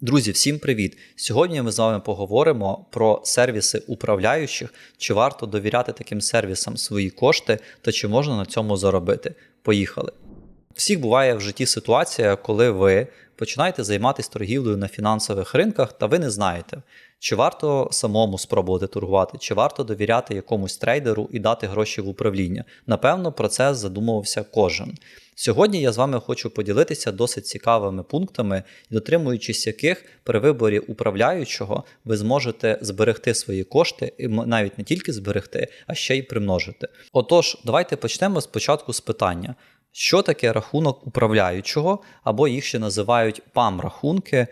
Друзі, всім привіт! Сьогодні ми з вами поговоримо про сервіси управляючих, чи варто довіряти таким сервісам свої кошти та чи можна на цьому заробити. Поїхали! Всіх буває в житті ситуація, коли ви починаєте займатися торгівлею на фінансових ринках, та ви не знаєте, чи варто самому спробувати торгувати, чи варто довіряти якомусь трейдеру і дати гроші в управління. Напевно, про це задумувався кожен. Сьогодні я з вами хочу поділитися досить цікавими пунктами, дотримуючись яких при виборі управляючого ви зможете зберегти свої кошти, і навіть не тільки зберегти, а ще й примножити. Отож, давайте почнемо спочатку з питання. Що таке рахунок управляючого, або їх ще називають ПАМ-рахунки,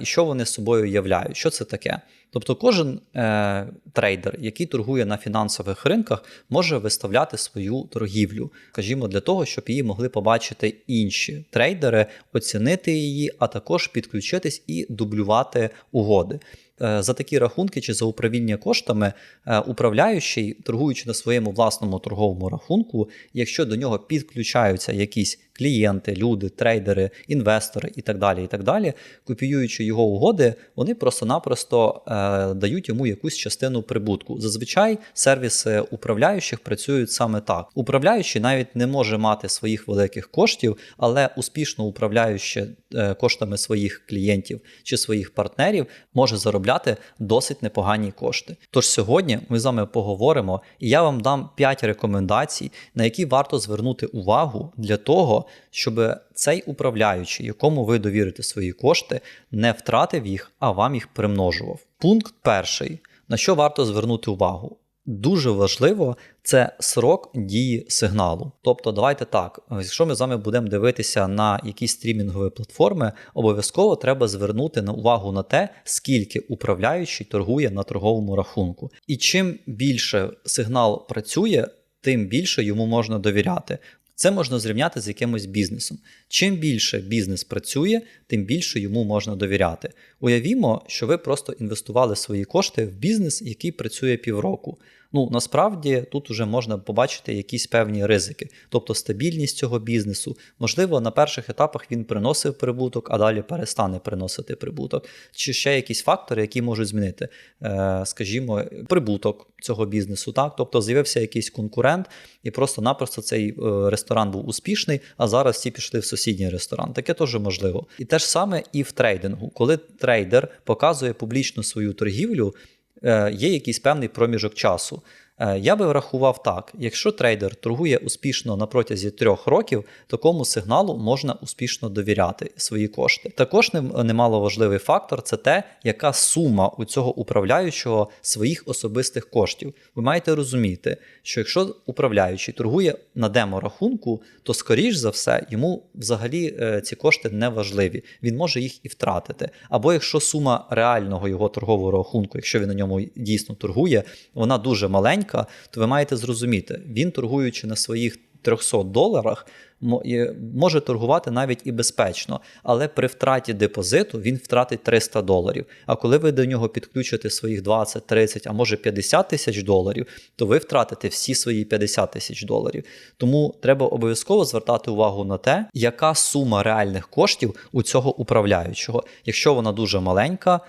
і що вони собою являють? Що це таке? Тобто кожен е, трейдер, який торгує на фінансових ринках, може виставляти свою торгівлю, скажімо, для того, щоб її могли побачити інші трейдери, оцінити її, а також підключитись і дублювати угоди. Е, за такі рахунки чи за управління коштами, е, управляючий, торгуючи на своєму власному торговому рахунку, якщо до нього підключаються якісь клієнти, люди, трейдери, інвестори і так далі, і так далі, копіюючи його угоди, вони просто-напросто е, дають йому якусь частину прибутку. Зазвичай сервіси управляючих працюють саме так. Управляючий навіть не може мати своїх великих коштів, але успішно управляючи коштами своїх клієнтів чи своїх партнерів, може заробляти досить непогані кошти. Тож сьогодні ми з вами поговоримо, і я вам дам 5 рекомендацій, на які варто звернути увагу для того, щоб цей управляючий, якому ви довірите свої кошти, не втратив їх, а вам їх примножував. Пункт перший, на що варто звернути увагу. Дуже важливо це срок дії сигналу. Тобто, давайте так, якщо ми з вами будемо дивитися на якісь стрімінгові платформи, обов'язково треба звернути на увагу на те, скільки управляючий торгує на торговому рахунку. І чим більше сигнал працює, тим більше йому можна довіряти. Це можна зрівняти з якимось бізнесом. Чим більше бізнес працює, тим більше йому можна довіряти. Уявімо, що ви просто інвестували свої кошти в бізнес, який працює півроку. Ну насправді тут вже можна побачити якісь певні ризики, тобто стабільність цього бізнесу. Можливо, на перших етапах він приносив прибуток, а далі перестане приносити прибуток. Чи ще якісь фактори, які можуть змінити, е, скажімо, прибуток цього бізнесу. Так, тобто з'явився якийсь конкурент, і просто-напросто цей е, ресторан був успішний, а зараз всі пішли в сусідній ресторан. Таке теж можливо. І те ж саме і в трейдингу, коли трейдер показує публічно свою торгівлю. Е, є якийсь певний проміжок часу. Е, я би врахував так: якщо трейдер торгує успішно на протязі трьох років, такому сигналу можна успішно довіряти свої кошти. Також немало важливий фактор це те, яка сума у цього управляючого своїх особистих коштів. Ви маєте розуміти, що якщо управляючий торгує на демо-рахунку, то скоріш за все йому взагалі е, ці кошти не важливі. Він може їх і втратити. Або якщо сума реального його торгового рахунку, якщо він на ньому дійсно торгує, вона дуже маленька маленька, то ви маєте зрозуміти, він торгуючи на своїх 300 доларах, може торгувати навіть і безпечно, але при втраті депозиту він втратить 300 доларів. А коли ви до нього підключите своїх 20, 30, а може 50 тисяч доларів, то ви втратите всі свої 50 тисяч доларів. Тому треба обов'язково звертати увагу на те, яка сума реальних коштів у цього управляючого. Якщо вона дуже маленька,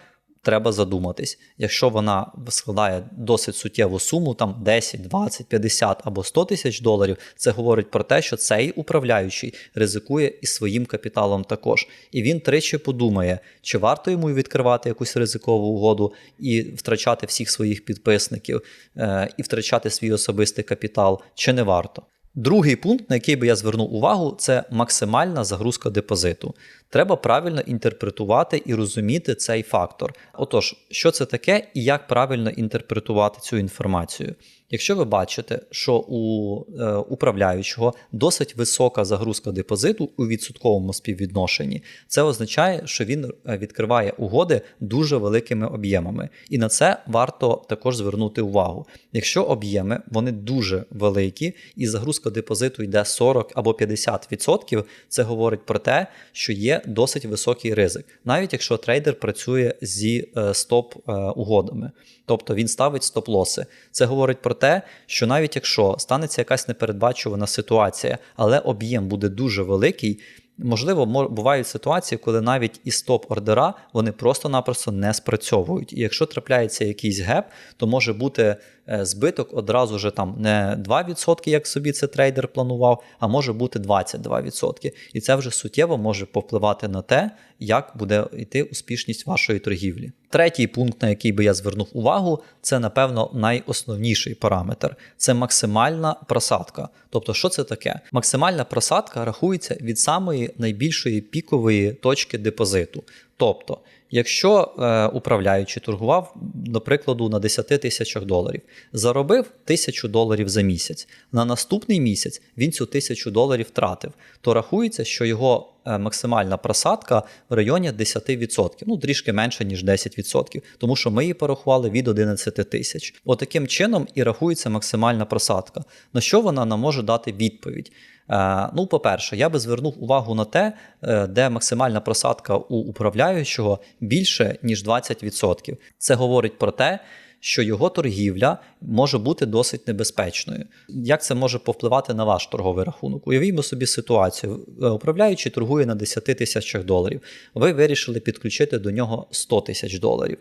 треба задуматись. Якщо вона складає досить суттєву суму, там 10, 20, 50 або 100 тисяч доларів, це говорить про те, що цей управляючий ризикує і своїм капіталом також. І він тричі подумає, чи варто йому відкривати якусь ризикову угоду і втрачати всіх своїх підписників, е, і втрачати свій особистий капітал, чи не варто. Другий пункт, на який би я звернув увагу, це максимальна загрузка депозиту. Треба правильно інтерпретувати і розуміти цей фактор. Отож, що це таке і як правильно інтерпретувати цю інформацію? Якщо ви бачите, що у е, управляючого досить висока загрузка депозиту у відсотковому співвідношенні, це означає, що він е, відкриває угоди дуже великими об'ємами. І на це варто також звернути увагу. Якщо об'єми вони дуже великі, і загрузка депозиту йде 40 або 50%, це говорить про те, що є досить високий ризик, навіть якщо трейдер працює зі е, стоп-угодами, тобто він ставить стоп-лоси. Це говорить про те, що навіть якщо станеться якась непередбачувана ситуація, але об'єм буде дуже великий. Можливо, мо- бувають ситуації, коли навіть і стоп-ордера вони просто-напросто не спрацьовують. І якщо трапляється якийсь геп, то може бути збиток одразу вже там не 2%, як собі це трейдер планував, а може бути 22%. І це вже суттєво може повпливати на те, як буде йти успішність вашої торгівлі. Третій пункт, на який би я звернув увагу, це напевно найосновніший параметр це максимальна просадка. Тобто, що це таке? Максимальна просадка рахується від самої найбільшої пікової точки депозиту. Тобто, якщо е, управляючий торгував, до прикладу, на 10 тисячах доларів, заробив тисячу доларів за місяць. На наступний місяць він цю тисячу доларів втратив, то рахується, що його максимальна просадка в районі 10%, ну трішки менше ніж 10%, тому що ми її порахували від 11 тисяч. Отаким чином і рахується максимальна просадка. На що вона нам може дати відповідь? Е, Ну, по-перше, я би звернув увагу на те, е, де максимальна просадка у управляючого більше ніж 20%. Це говорить про те, що його торгівля може бути досить небезпечною. Як це може повпливати на ваш торговий рахунок? Уявімо собі ситуацію. Е, Управляючий торгує на 10 тисячах доларів. Ви вирішили підключити до нього 100 тисяч доларів.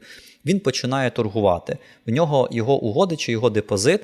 Він починає торгувати. В нього його угоди чи його депозит.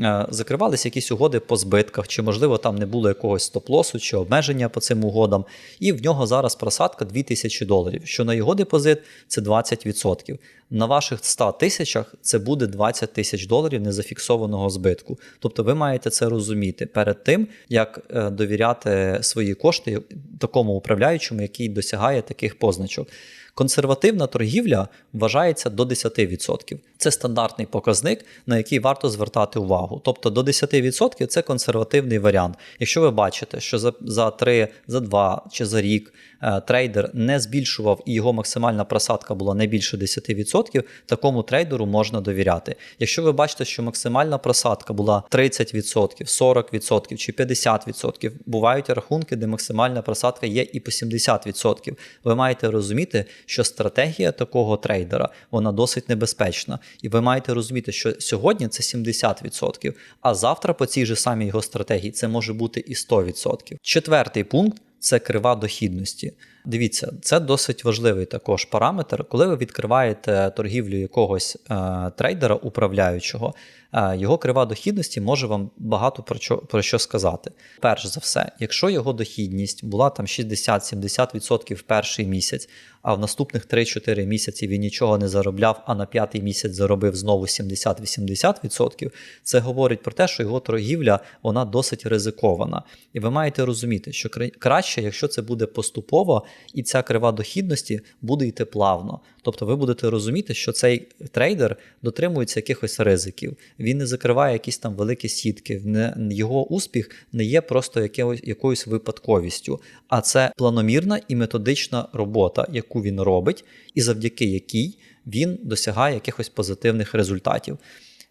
Е, Закривалися якісь угоди по збитках, чи, можливо, там не було якогось стоп-лосу чи обмеження по цим угодам, і в нього зараз просадка 2000 доларів, що на його депозит це 20%. На ваших 100 тисячах це буде 20 тисяч доларів незафіксованого збитку. Тобто ви маєте це розуміти перед тим, як е, довіряти свої кошти такому управляючому, який досягає таких позначок. Консервативна торгівля вважається до 10%. Це стандартний показник, на який варто звертати увагу. Тобто до 10% це консервативний варіант. Якщо ви бачите, що за, за 3, за 2 чи за рік е, трейдер не збільшував і його максимальна просадка була не більше 10%, такому трейдеру можна довіряти. Якщо ви бачите, що максимальна просадка була 30%, 40% чи 50%, бувають рахунки, де максимальна просадка є і по 70%. Ви маєте розуміти, що стратегія такого трейдера вона досить небезпечна. І ви маєте розуміти, що сьогодні це 70%, а завтра по цій же самій його стратегії це може бути і 100%. Четвертий пункт це крива дохідності. Дивіться, це досить важливий також параметр. Коли ви відкриваєте торгівлю якогось е, трейдера управляючого, е, його крива дохідності може вам багато про що, про що сказати. Перш за все, якщо його дохідність була там 60-70% в перший місяць, а в наступних 3-4 місяці він нічого не заробляв, а на п'ятий місяць заробив знову 70-80%, це говорить про те, що його торгівля вона досить ризикована. І ви маєте розуміти, що краще, якщо це буде поступово, і ця крива дохідності буде йти плавно. Тобто ви будете розуміти, що цей трейдер дотримується якихось ризиків, він не закриває якісь там великі сітки, його успіх не є просто якимось, якоюсь випадковістю, а це планомірна і методична робота, яку він робить, і завдяки якій він досягає якихось позитивних результатів.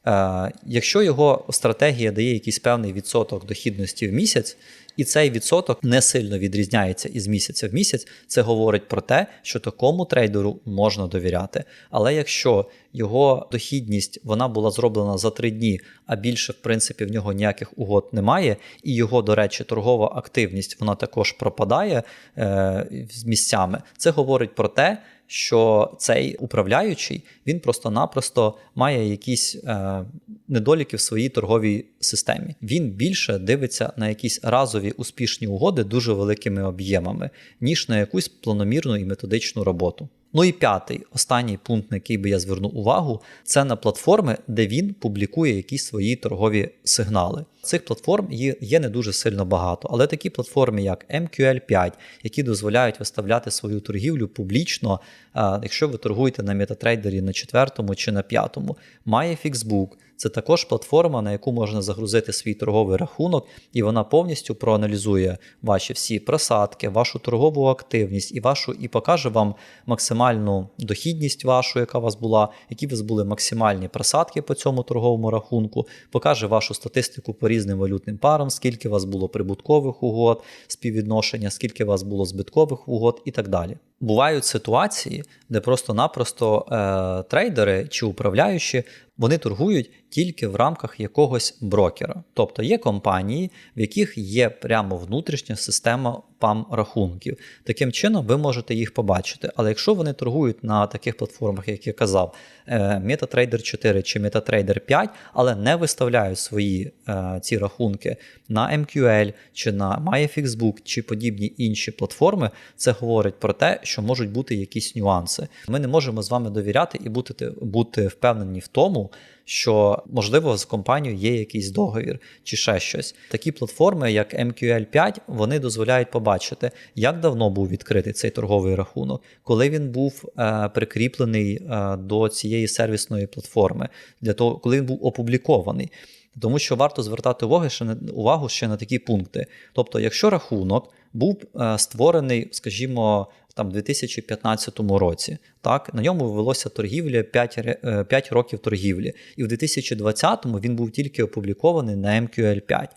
Е, якщо його стратегія дає якийсь певний відсоток дохідності в місяць, і цей відсоток не сильно відрізняється із місяця в місяць, це говорить про те, що такому трейдеру можна довіряти. Але якщо його дохідність вона була зроблена за три дні, а більше, в принципі, в нього ніяких угод немає, і його, до речі, торгова активність вона також пропадає е, з місцями, це говорить про те, що цей управляючий він просто-напросто має якісь е, недоліки в своїй торговій системі. Він більше дивиться на якісь разові успішні угоди дуже великими об'ємами, ніж на якусь планомірну і методичну роботу. Ну і п'ятий, останній пункт, на який би я звернув увагу, це на платформи, де він публікує якісь свої торгові сигнали. Цих платформ є, не дуже сильно багато, але такі платформи, як MQL5, які дозволяють виставляти свою торгівлю публічно, якщо ви торгуєте на метатрейдері на четвертому чи на п'ятому, має Fixbook. Це також платформа, на яку можна загрузити свій торговий рахунок, і вона повністю проаналізує ваші всі просадки, вашу торгову активність і вашу, і покаже вам максимальну дохідність вашу, яка у вас була, які у вас були максимальні просадки по цьому торговому рахунку, покаже вашу статистику по різним валютним парам, скільки у вас було прибуткових угод, співвідношення, скільки у вас було збиткових угод і так далі. Бувають ситуації, де просто-напросто е, трейдери чи управляючі вони торгують тільки в рамках якогось брокера. Тобто є компанії, в яких є прямо внутрішня система пам рахунків. Таким чином, ви можете їх побачити. Але якщо вони торгують на таких платформах, як я казав, е, MetaTrader 4 чи MetaTrader 5, але не виставляють свої е, ці рахунки на MQL чи на MyFXBook чи подібні інші платформи, це говорить про те, що можуть бути якісь нюанси. Ми не можемо з вами довіряти і бути, бути впевнені в тому, що можливо з компанією є якийсь договір чи ще щось. Такі платформи, як MQL5, вони дозволяють побачити, як давно був відкритий цей торговий рахунок, коли він був е, прикріплений е, до цієї сервісної платформи, для того, коли він був опублікований. Тому що варто звертати увагу ще на увагу ще на такі пункти. Тобто, якщо рахунок був е, створений, скажімо, там 2015 році, так на ньому велося торгівля 5, 5 років торгівлі, і в 2020-му він був тільки опублікований на MQL5.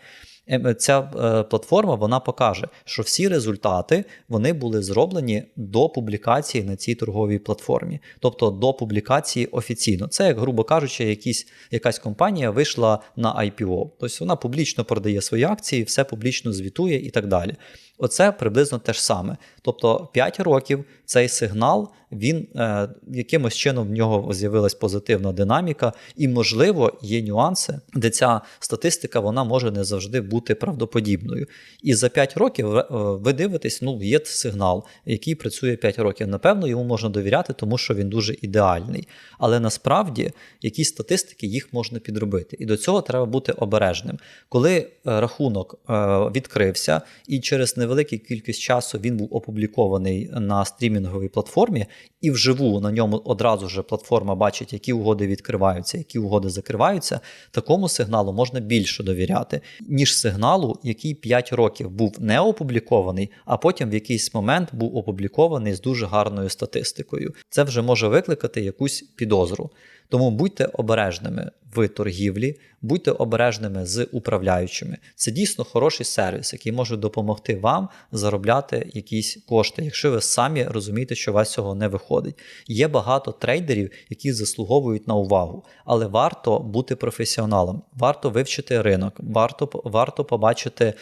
Ем, Ця е, платформа вона покаже, що всі результати вони були зроблені до публікації на цій торговій платформі, тобто до публікації офіційно. Це, як грубо кажучи, якісь, якась компанія вийшла на IPO. Тобто вона публічно продає свої акції, все публічно звітує і так далі. Оце приблизно те ж саме. Тобто 5 років цей сигнал, він е, якимось чином в нього з'явилась позитивна динаміка, і, можливо, є нюанси, де ця статистика вона може не завжди бути правдоподібною. І за 5 років е, ви дивитесь, ну, є сигнал, який працює 5 років. Напевно, йому можна довіряти, тому що він дуже ідеальний. Але насправді якісь статистики їх можна підробити. І до цього треба бути обережним. Коли е, рахунок е, відкрився, і через невелику кількість часу він був опублікований на стрімінговій платформі, і вживу на ньому одразу ж платформа бачить, які угоди відкриваються, які угоди закриваються. Такому сигналу можна більше довіряти, ніж сигналу, який 5 років був не опублікований, а потім в якийсь момент був опублікований з дуже гарною статистикою. Це вже може викликати якусь підозру. Тому будьте обережними в торгівлі, будьте обережними з управляючими. Це дійсно хороший сервіс, який може допомогти вам заробляти якісь кошти, якщо ви самі розумієте, що у вас цього не виходить. Є багато трейдерів, які заслуговують на увагу, але варто бути професіоналом, варто вивчити ринок, варто, варто побачити.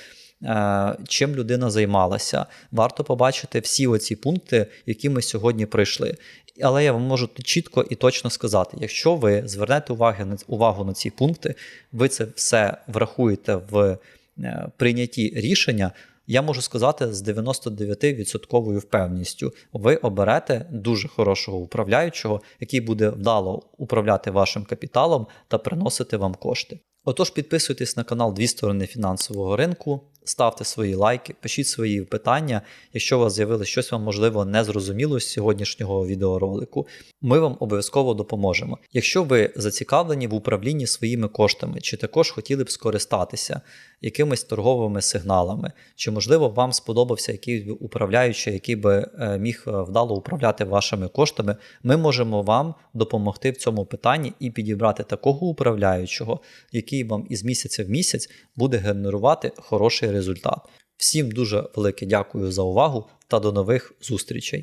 е, Чим людина займалася, варто побачити всі оці пункти, які ми сьогодні пройшли. Але я вам можу чітко і точно сказати: якщо ви звернете увагу на увагу на ці пункти, ви це все врахуєте в е, прийнятті рішення. Я можу сказати з 99% впевненістю, ви оберете дуже хорошого управляючого, який буде вдало управляти вашим капіталом та приносити вам кошти. Отож, підписуйтесь на канал Дві сторони фінансового ринку, ставте свої лайки, пишіть свої питання. Якщо у вас з'явилось щось вам можливо не зрозуміло з сьогоднішнього відеоролику, ми вам обов'язково допоможемо. Якщо ви зацікавлені в управлінні своїми коштами, чи також хотіли б скористатися якимись торговими сигналами, чи можливо вам сподобався якийсь управляючий, який би е, міг е, вдало управляти вашими коштами, ми можемо вам допомогти в цьому питанні і підібрати такого управляючого, який вам із місяця в місяць буде генерувати хороший результат. Всім дуже велике дякую за увагу та до нових зустрічей!